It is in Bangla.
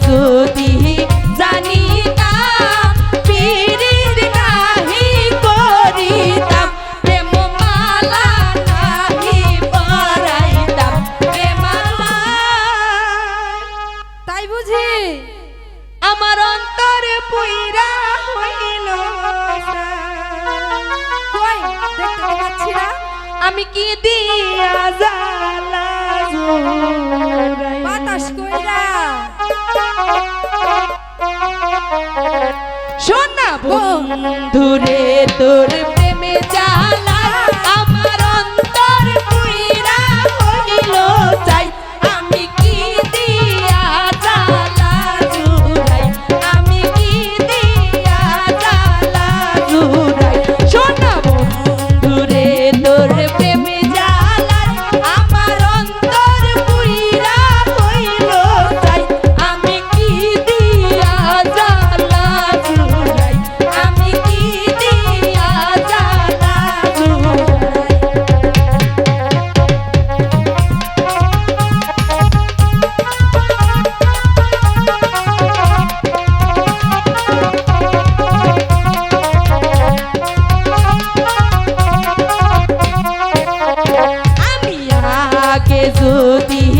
যদি আমার অন্তরে পুইরা হইল কই? দেখতে পাচ্ছি না। আমি কি দিয়া বাতাস কইরা শোনা বন্ধুরে তোর যদি